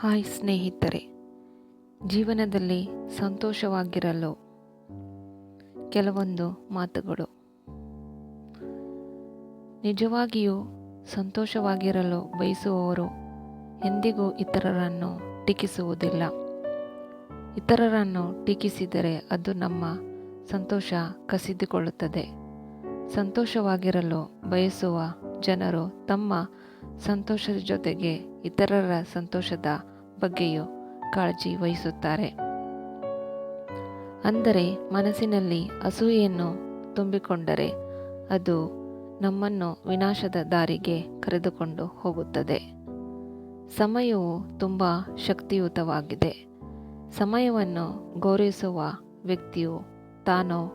Hi ಸ್ನೇಹಿತರೆ, ಜೀವನದಲ್ಲಿ ಸಂತೋಷವಾಗಿರಲು ಕೆಲವೊಂದು ಮಾತುಗಳು. ನಿಜವಾಗಿಯೂ ಸಂತೋಷವಾಗಿರಲು ಬಯಸುವವರು ಎಂದಿಗೂ ಇತರರನ್ನು ಟೀಕಿಸುವುದಿಲ್ಲ. ಇತರರನ್ನು ಟೀಕಿಸಿದರೆ ಅದು ನಮ್ಮ ಸಂತೋಷ ಕಸಿದುಕೊಳ್ಳುತ್ತದೆ. ಸಂತೋಷವಾಗಿರಲು ಬಯಸುವ ಜನರು ತಮ್ಮ ಸಂತೋಷದ ಜೊತೆಗೆ ಇತರರ ಸಂತೋಷದ ಬಗ್ಗೆಯೂ ಕಾಳಜಿ ವಹಿಸುತ್ತಾರೆ. ಅಂದರೆ ಮನಸ್ಸಿನಲ್ಲಿ ಅಸೂಯೆಯನ್ನು ತುಂಬಿಕೊಂಡರೆ ಅದು ನಮ್ಮನ್ನು ವಿನಾಶದ ದಾರಿಗೆ ಕರೆದುಕೊಂಡು ಹೋಗುತ್ತದೆ. ಸಮಯವು ತುಂಬ ಶಕ್ತಿಯುತವಾಗಿದೆ. ಸಮಯವನ್ನು ಗೌರವಿಸುವ ವ್ಯಕ್ತಿಯು ತಾನು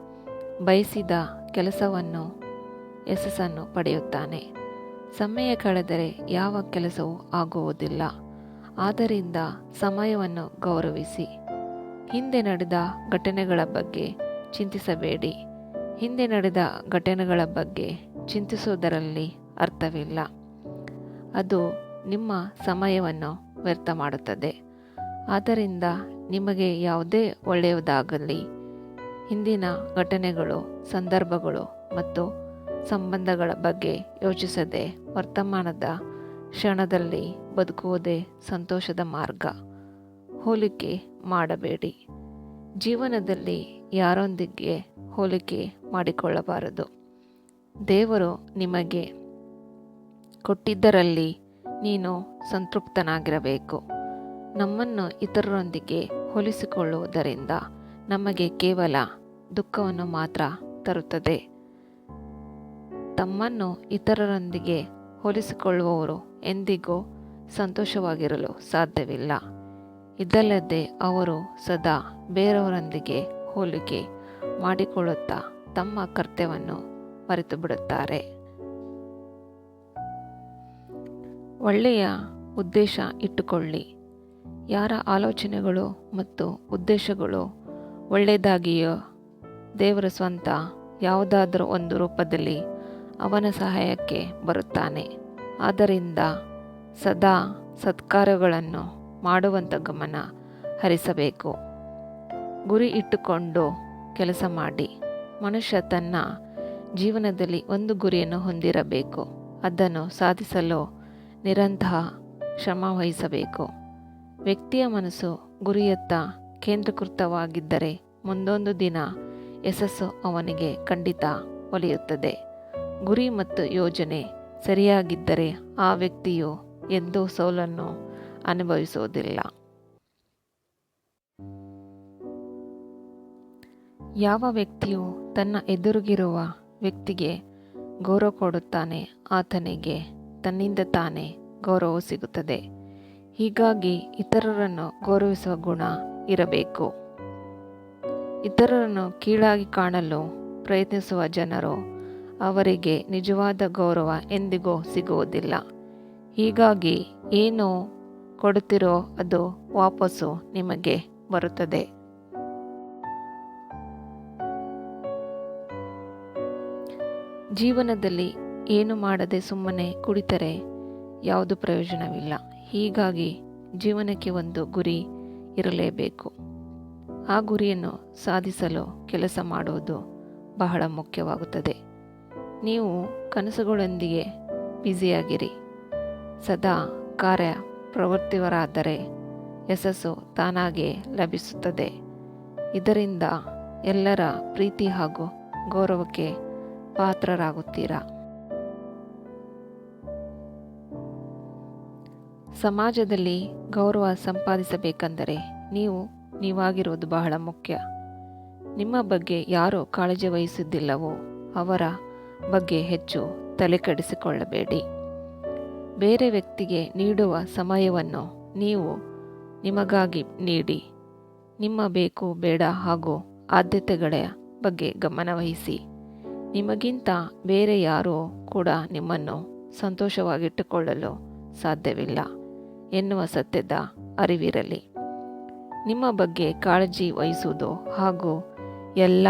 ಬಯಸಿದ ಕೆಲಸವನ್ನು ಯಶಸ್ಸನ್ನು ಪಡೆಯುತ್ತಾನೆ. ಸಮಯ ಕಳೆದರೆ ಯಾವ ಕೆಲಸವೂ ಆಗುವುದಿಲ್ಲ. ಆದ್ದರಿಂದ ಸಮಯವನ್ನು ಗೌರವಿಸಿ. ಹಿಂದೆ ನಡೆದ ಘಟನೆಗಳ ಬಗ್ಗೆ ಚಿಂತಿಸಬೇಡಿ. ಹಿಂದೆ ನಡೆದ ಘಟನೆಗಳ ಬಗ್ಗೆ ಚಿಂತಿಸುವುದರಲ್ಲಿ ಅರ್ಥವಿಲ್ಲ. ಅದು ನಿಮ್ಮ ಸಮಯವನ್ನು ವ್ಯರ್ಥ ಮಾಡುತ್ತದೆ. ಆದ್ದರಿಂದ ನಿಮಗೆ ಯಾವುದೇ ಒಳ್ಳೆಯದಾಗಲಿ. ಹಿಂದಿನ ಘಟನೆಗಳು, ಸಂದರ್ಭಗಳು ಮತ್ತು ಸಂಬಂಧಗಳ ಬಗ್ಗೆ ಯೋಚಿಸದೆ ವರ್ತಮಾನದ ಕ್ಷಣದಲ್ಲಿ ಬದುಕುವುದೇ ಸಂತೋಷದ ಮಾರ್ಗ. ಹೋಲಿಕೆ ಮಾಡಬೇಡಿ. ಜೀವನದಲ್ಲಿ ಯಾರೊಂದಿಗೆ ಹೋಲಿಕೆ ಮಾಡಿಕೊಳ್ಳಬಾರದು. ದೇವರು ನಿಮಗೆ ಕೊಟ್ಟಿದ್ದರಲ್ಲಿ ನೀನು ಸಂತೃಪ್ತನಾಗಿರಬೇಕು. ನಮ್ಮನ್ನು ಇತರರೊಂದಿಗೆ ಹೋಲಿಸಿಕೊಳ್ಳುವುದರಿಂದ ನಮಗೆ ಕೇವಲ ದುಃಖವನ್ನು ಮಾತ್ರ ತರುತ್ತದೆ. ತಮ್ಮನ್ನು ಇತರರೊಂದಿಗೆ ಹೋಲಿಸಿಕೊಳ್ಳುವವರು ಎಂದಿಗೂ ಸಂತೋಷವಾಗಿರಲು ಸಾಧ್ಯವಿಲ್ಲ. ಇದಲ್ಲದೆ ಅವರು ಸದಾ ಬೇರೆಯವರೊಂದಿಗೆ ಹೋಲಿಕೆ ಮಾಡಿಕೊಳ್ಳುತ್ತಾ ತಮ್ಮ ಕರ್ತವ್ಯವನ್ನು ಮರೆತು ಬಿಡುತ್ತಾರೆ ಒಳ್ಳೆಯ ಉದ್ದೇಶ ಇಟ್ಟುಕೊಳ್ಳಿ. ಯಾರ ಆಲೋಚನೆಗಳು ಮತ್ತು ಉದ್ದೇಶಗಳು ಒಳ್ಳೆಯದಾಗಿಯೋ ದೇವರ ಸ್ವಂತ ಯಾವುದಾದರೂ ಒಂದು ರೂಪದಲ್ಲಿ ಅವನ ಸಹಾಯಕ್ಕೆ ಬರುತ್ತಾನೆ. ಆದ್ದರಿಂದ ಸದಾ ಸತ್ಕಾರಗಳನ್ನು ಮಾಡುವಂಥ ಗಮನ ಹರಿಸಬೇಕು. ಗುರಿ ಇಟ್ಟುಕೊಂಡು ಕೆಲಸ ಮಾಡಿ. ಮನುಷ್ಯ ತನ್ನ ಜೀವನದಲ್ಲಿ ಒಂದು ಗುರಿಯನ್ನು ಹೊಂದಿರಬೇಕು. ಅದನ್ನು ಸಾಧಿಸಲು ನಿರಂತರ ಶ್ರಮ ವಹಿಸಬೇಕು. ವ್ಯಕ್ತಿಯ ಮನಸ್ಸು ಗುರಿಯತ್ತ ಕೇಂದ್ರೀಕೃತವಾಗಿದ್ದರೆ ಮುಂದೊಂದು ದಿನ ಯಶಸ್ಸು ಅವನಿಗೆ ಖಂಡಿತ ಒಲಿಯುತ್ತದೆ. ಗುರಿ ಮತ್ತು ಯೋಜನೆ ಸರಿಯಾಗಿದ್ದರೆ ಆ ವ್ಯಕ್ತಿಯು ಎಂದೂ ಸೋಲನ್ನು ಅನುಭವಿಸುವುದಿಲ್ಲ. ಯಾವ ವ್ಯಕ್ತಿಯು ತನ್ನ ಎದುರಿಗಿರುವ ವ್ಯಕ್ತಿಗೆ ಗೌರವ ಕೊಡುತ್ತಾನೆ, ಆತನಿಗೆ ತನ್ನಿಂದ ತಾನೇ ಗೌರವ ಸಿಗುತ್ತದೆ. ಹೀಗಾಗಿ ಇತರರನ್ನು ಗೌರವಿಸುವ ಗುಣ ಇರಬೇಕು. ಇತರರನ್ನು ಕೀಳಾಗಿ ಕಾಣಲು ಪ್ರಯತ್ನಿಸುವ ಜನರು ಅವರಿಗೆ ನಿಜವಾದ ಗೌರವ ಎಂದಿಗೂ ಸಿಗುವುದಿಲ್ಲ. ಹೀಗಾಗಿ ಏನು ಕೊಡುತ್ತಿರೋ ಅದು ವಾಪಸ್ಸು ನಿಮಗೆ ಬರುತ್ತದೆ. ಜೀವನದಲ್ಲಿ ಏನು ಮಾಡದೆ ಸುಮ್ಮನೆ ಕುಳಿತರೆ ಯಾವುದು ಪ್ರಯೋಜನವಿಲ್ಲ. ಹೀಗಾಗಿ ಜೀವನಕ್ಕೆ ಒಂದು ಗುರಿ ಇರಲೇಬೇಕು. ಆ ಗುರಿಯನ್ನು ಸಾಧಿಸಲು ಕೆಲಸ ಮಾಡುವುದು ಬಹಳ ಮುಖ್ಯವಾಗುತ್ತದೆ. ನೀವು ಕನಸುಗಳೊಂದಿಗೆ ಬ್ಯುಸಿಯಾಗಿರಿ. ಸದಾ ಕಾರ್ಯ ಪ್ರವೃತ್ತಿವರಾದರೆ ಯಶಸ್ಸು ತಾನಾಗೆ ಲಭಿಸುತ್ತದೆ. ಇದರಿಂದ ಎಲ್ಲರ ಪ್ರೀತಿ ಹಾಗೂ ಗೌರವಕ್ಕೆ ಪಾತ್ರರಾಗುತ್ತೀರಾ? ಸಮಾಜದಲ್ಲಿ ಗೌರವ ಸಂಪಾದಿಸಬೇಕೆಂದರೆ ನೀವು ನೀವಾಗಿರುವುದು ಬಹಳ ಮುಖ್ಯ. ನಿಮ್ಮ ಬಗ್ಗೆ ಯಾರು ಕಾಳಜಿ ವಹಿಸುವುದಿಲ್ಲವೋ ಅವರ ಬಗ್ಗೆ ಹೆಚ್ಚು ತಲೆಕೆಡಿಸಿಕೊಳ್ಳಬೇಡಿ. ಬೇರೆ ವ್ಯಕ್ತಿಗೆ ನೀಡುವ ಸಮಯವನ್ನು ನೀವು ನಿಮಗಾಗಿ ನೀಡಿ. ನಿಮ್ಮ ಬೇಕು, ಬೇಡ ಹಾಗೂ ಆದ್ಯತೆಗಳ ಬಗ್ಗೆ ಗಮನವಹಿಸಿ. ನಿಮಗಿಂತ ಬೇರೆ ಯಾರೂ ಕೂಡ ನಿಮ್ಮನ್ನು ಸಂತೋಷವಾಗಿಟ್ಟುಕೊಳ್ಳಲು ಸಾಧ್ಯವಿಲ್ಲ ಎನ್ನುವ ಸತ್ಯದ ಅರಿವಿರಲಿ. ನಿಮ್ಮ ಬಗ್ಗೆ ಕಾಳಜಿ ವಹಿಸುವುದು ಹಾಗೂ ಎಲ್ಲ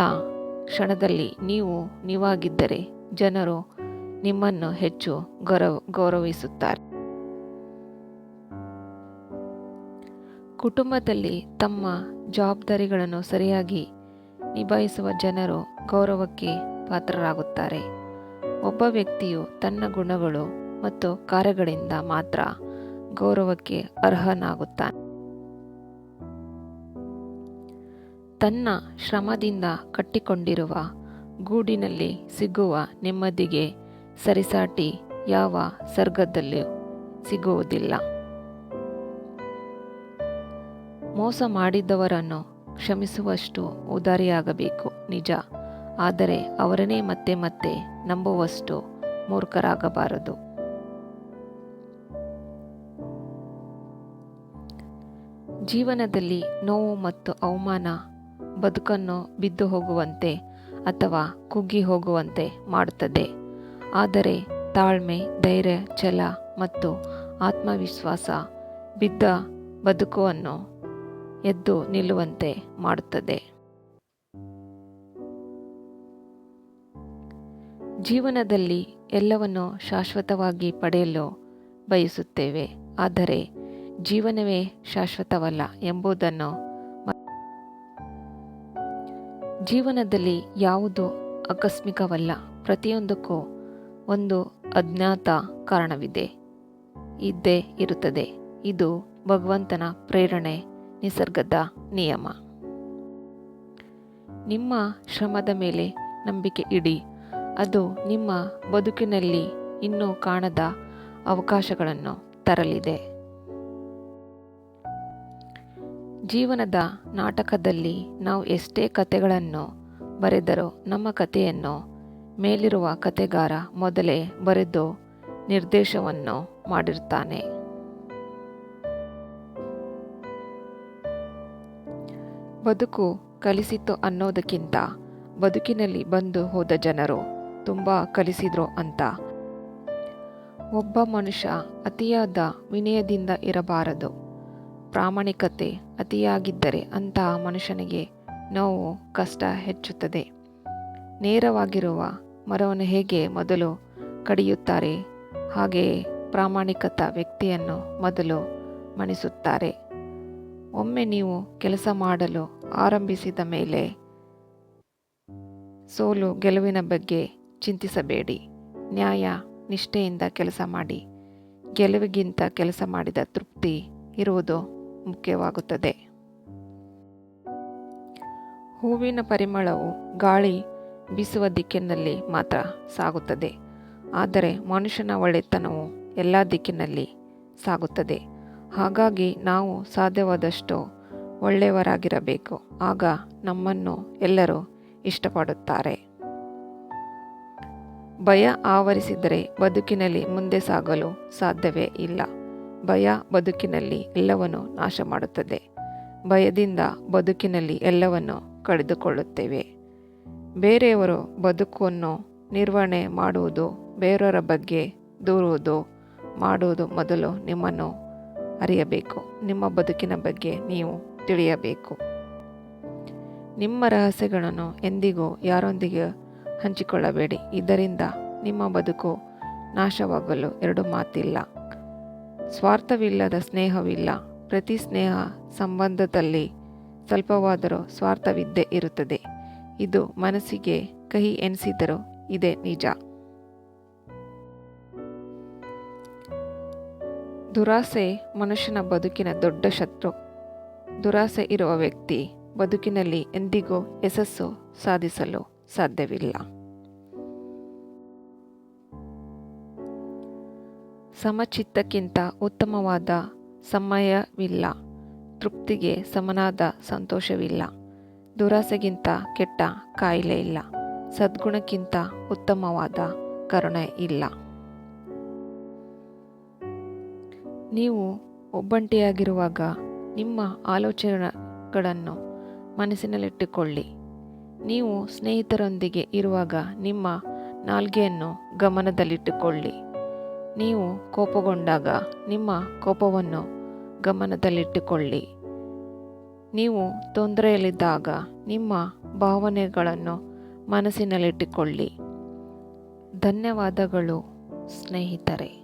ಕ್ಷಣದಲ್ಲಿ ನೀವು ನೀವಾಗಿದ್ದರೆ ಜನರು ನಿಮ್ಮನ್ನು ಹೆಚ್ಚು ಗೌರವ, ಗೌರವಿಸುತ್ತಾರೆ. ಕುಟುಂಬದಲ್ಲಿ ತಮ್ಮ ಜವಾಬ್ದಾರಿಗಳನ್ನು ಸರಿಯಾಗಿ ನಿಭಾಯಿಸುವ ಜನರು ಗೌರವಕ್ಕೆ ಪಾತ್ರರಾಗುತ್ತಾರೆ. ಒಬ್ಬ ವ್ಯಕ್ತಿಯು ತನ್ನ ಗುಣಗಳು ಮತ್ತು ಕಾರ್ಯಗಳಿಂದ ಮಾತ್ರ ಗೌರವಕ್ಕೆ ಅರ್ಹನಾಗುತ್ತಾನೆ. ತನ್ನ ಶ್ರಮದಿಂದ ಕಟ್ಟಿಕೊಂಡಿರುವ ಗೂಡಿನಲ್ಲಿ ಸಿಗುವ ನೆಮ್ಮದಿಗೆ ಸರಿಸಾಟಿ ಯಾವ ಸರ್ಗದಲ್ಲೂ ಸಿಗುವುದಿಲ್ಲ. ಮೋಸ ಮಾಡಿದವರನ್ನು ಕ್ಷಮಿಸುವಷ್ಟು ಉದಾರಿಯಾಗಬೇಕು, ನಿಜ. ಆದರೆ ಅವರನ್ನೇ ಮತ್ತೆ ಮತ್ತೆ ನಂಬುವಷ್ಟು ಮೂರ್ಖರಾಗಬಾರದು. ಜೀವನದಲ್ಲಿ ನೋವು ಮತ್ತು ಅವಮಾನ ಬದುಕನ್ನು ಬಿದ್ದು ಹೋಗುವಂತೆ ಅಥವಾ ಕುಗ್ಗಿ ಹೋಗುವಂತೆ ಮಾಡುತ್ತದೆ. ಆದರೆ ತಾಳ್ಮೆ, ಧೈರ್ಯ, ಛಲ ಮತ್ತು ಆತ್ಮವಿಶ್ವಾಸ ಬಿದ್ದ ಬದುಕುವನ್ನು ಎದ್ದು ನಿಲ್ಲುವಂತೆ ಮಾಡುತ್ತದೆ. ಜೀವನದಲ್ಲಿ ಎಲ್ಲವನ್ನು ಶಾಶ್ವತವಾಗಿ ಪಡೆಯಲು ಬಯಸುತ್ತೇವೆ. ಆದರೆ ಜೀವನವೇ ಶಾಶ್ವತವಲ್ಲ ಎಂಬುದನ್ನು ಜೀವನದಲ್ಲಿ ಯಾವುದು ಆಕಸ್ಮಿಕವಲ್ಲ, ಪ್ರತಿಯೊಂದಕ್ಕೂ ಒಂದು ಅಜ್ಞಾತ ಕಾರಣವಿದೆ. ಇದ್ದೇ ಇರುತ್ತದೆ. ಇದು ಭಗವಂತನ ಪ್ರೇರಣೆ, ನಿಸರ್ಗದ ನಿಯಮ. ನಿಮ್ಮ ಶ್ರಮದ ಮೇಲೆ ನಂಬಿಕೆ ಇಡಿ. ಅದು ನಿಮ್ಮ ಬದುಕಿನಲ್ಲಿ ಇನ್ನೂ ಕಾಣದ ಅವಕಾಶಗಳನ್ನು ತರಲಿದೆ. ಜೀವನದ ನಾಟಕದಲ್ಲಿ ನಾವು ಎಷ್ಟೇ ಕತೆಗಳನ್ನು ಬರೆದರೂ ನಮ್ಮ ಕಥೆಯನ್ನು ಮೇಲಿರುವ ಕತೆಗಾರ ಮೊದಲೇ ಬರೆದು ನಿರ್ದೇಶವನ್ನು ಮಾಡಿರ್ತಾನೆ. ಬದುಕು ಕಲಿಸಿತು ಅನ್ನೋದಕ್ಕಿಂತ ಬದುಕಿನಲ್ಲಿ ಬಂದು ಹೋದ ಜನರು ತುಂಬ ಕಲಿಸಿದ್ರು ಅಂತ. ಒಬ್ಬ ಮನುಷ್ಯ ಅತಿಯಾದ ವಿನಯದಿಂದ ಇರಬಾರದು. ಪ್ರಾಮಾಣಿಕತೆ ಅತಿಯಾಗಿದ್ದರೆ ಅಂತಹ ಮನುಷ್ಯನಿಗೆ ನೋವು, ಕಷ್ಟ ಹೆಚ್ಚುತ್ತದೆ. ನೇರವಾಗಿರುವ ಮರವನ್ನು ಹೇಗೆ ಮೊದಲು ಕಡಿಯುತ್ತಾರೆ? ಹಾಗೆಯೇ ಪ್ರಾಮಾಣಿಕತ ವ್ಯಕ್ತಿಯನ್ನು ಮೊದಲು ಮಣಿಸುತ್ತಾರೆ. ಒಮ್ಮೆ ನೀವು ಕೆಲಸ ಮಾಡಲು ಆರಂಭಿಸಿದ ಮೇಲೆ ಸೋಲು ಗೆಲುವಿನ ಬಗ್ಗೆ ಚಿಂತಿಸಬೇಡಿ. ನ್ಯಾಯ, ನಿಷ್ಠೆಯಿಂದ ಕೆಲಸ ಮಾಡಿ. ಗೆಲುವಿಗಿಂತ ಕೆಲಸ ಮಾಡಿದ ತೃಪ್ತಿ ಇರುವುದು ಮುಖ್ಯವಾಗುತ್ತದೆ. ಹೂವಿನ ಪರಿಮಳವು ಗಾಳಿ ಬೀಸುವ ದಿಕ್ಕಿನಲ್ಲಿ ಮಾತ್ರ ಸಾಗುತ್ತದೆ. ಆದರೆ ಮನುಷ್ಯನ ಒಳ್ಳೆತನವು ಎಲ್ಲ ದಿಕ್ಕಿನಲ್ಲಿ ಸಾಗುತ್ತದೆ. ಹಾಗಾಗಿ ನಾವು ಸಾಧ್ಯವಾದಷ್ಟು ಒಳ್ಳೆಯವರಾಗಿರಬೇಕು. ಆಗ ನಮ್ಮನ್ನು ಎಲ್ಲರೂ ಇಷ್ಟಪಡುತ್ತಾರೆ. ಭಯ ಆವರಿಸಿದರೆ ಬದುಕಿನಲ್ಲಿ ಮುಂದೆ ಸಾಗಲು ಸಾಧ್ಯವೇ ಇಲ್ಲ. ಭಯ ಬದುಕಿನಲ್ಲಿ ಎಲ್ಲವನ್ನು ನಾಶ ಮಾಡುತ್ತದೆ ಭಯದಿಂದ ಬದುಕಿನಲ್ಲಿ ಎಲ್ಲವನ್ನು ಕಳೆದುಕೊಳ್ಳುತ್ತೇವೆ. ಬೇರೆಯವರು ಬದುಕನ್ನು ನಿರ್ವಹಣೆ ಮಾಡುವುದು ಬೇರೆಯವರ ಬಗ್ಗೆ ದೂರುವುದು ಮಾಡುವುದು ಮೊದಲು ನಿಮ್ಮನ್ನು ಅರಿಯಬೇಕು. ನಿಮ್ಮ ಬದುಕಿನ ಬಗ್ಗೆ ನೀವು ತಿಳಿಯಬೇಕು. ನಿಮ್ಮ ರಹಸ್ಯಗಳನ್ನು ಎಂದಿಗೂ ಯಾರೊಂದಿಗೆ ಹಂಚಿಕೊಳ್ಳಬೇಡಿ. ಇದರಿಂದ ನಿಮ್ಮ ಬದುಕು ನಾಶವಾಗಲು ಎರಡು ಮಾತಿಲ್ಲ. ಸ್ವಾರ್ಥವಿಲ್ಲದ ಸ್ನೇಹವಿಲ್ಲ. ಪ್ರತಿ ಸ್ನೇಹ ಸಂಬಂಧದಲ್ಲಿ ಸ್ವಲ್ಪವಾದರೂ ಸ್ವಾರ್ಥವಿದ್ದೇ ಇರುತ್ತದೆ. ಇದು ಮನಸ್ಸಿಗೆ ಕಹಿ ಎನಿಸಿದರೂ ಇದೆ ನಿಜ. ದುರಾಸೆ ಮನುಷ್ಯನ ಬದುಕಿನ ದೊಡ್ಡ ಶತ್ರು. ದುರಾಸೆ ಇರುವ ವ್ಯಕ್ತಿ ಬದುಕಿನಲ್ಲಿ ಎಂದಿಗೂ ಯಶಸ್ಸು ಸಾಧಿಸಲು ಸಾಧ್ಯವಿಲ್ಲ. ಸಮಚಿತ್ತಕ್ಕಿಂತ ಉತ್ತಮವಾದ ಸಮಯವಿಲ್ಲ. ತೃಪ್ತಿಗೆ ಸಮನಾದ ಸಂತೋಷವಿಲ್ಲ. ದುರಾಸೆಗಿಂತ ಕೆಟ್ಟ ಕಾಯಿಲೆ ಇಲ್ಲ. ಸದ್ಗುಣಕ್ಕಿಂತ ಉತ್ತಮವಾದ ಕರುಣೆ ಇಲ್ಲ. ನೀವು ಒಬ್ಬಂಟಿಯಾಗಿರುವಾಗ ನಿಮ್ಮ ಆಲೋಚನೆಗಳನ್ನು ಮನಸ್ಸಿನಲ್ಲಿಟ್ಟುಕೊಳ್ಳಿ. ನೀವು ಸ್ನೇಹಿತರೊಂದಿಗೆ ಇರುವಾಗ ನಿಮ್ಮ ನಾಲ್ಗೆಯನ್ನು ಗಮನದಲ್ಲಿಟ್ಟುಕೊಳ್ಳಿ. ನೀವು ಕೋಪಗೊಂಡಾಗ ನಿಮ್ಮ ಕೋಪವನ್ನು ಗಮನದಲ್ಲಿಟ್ಟುಕೊಳ್ಳಿ. ನೀವು ತೊಂದರೆಯಲ್ಲಿದ್ದಾಗ ನಿಮ್ಮ ಭಾವನೆಗಳನ್ನು ಮನಸ್ಸಿನಲ್ಲಿಟ್ಟುಕೊಳ್ಳಿ. ಧನ್ಯವಾದಗಳು ಸ್ನೇಹಿತರೆ.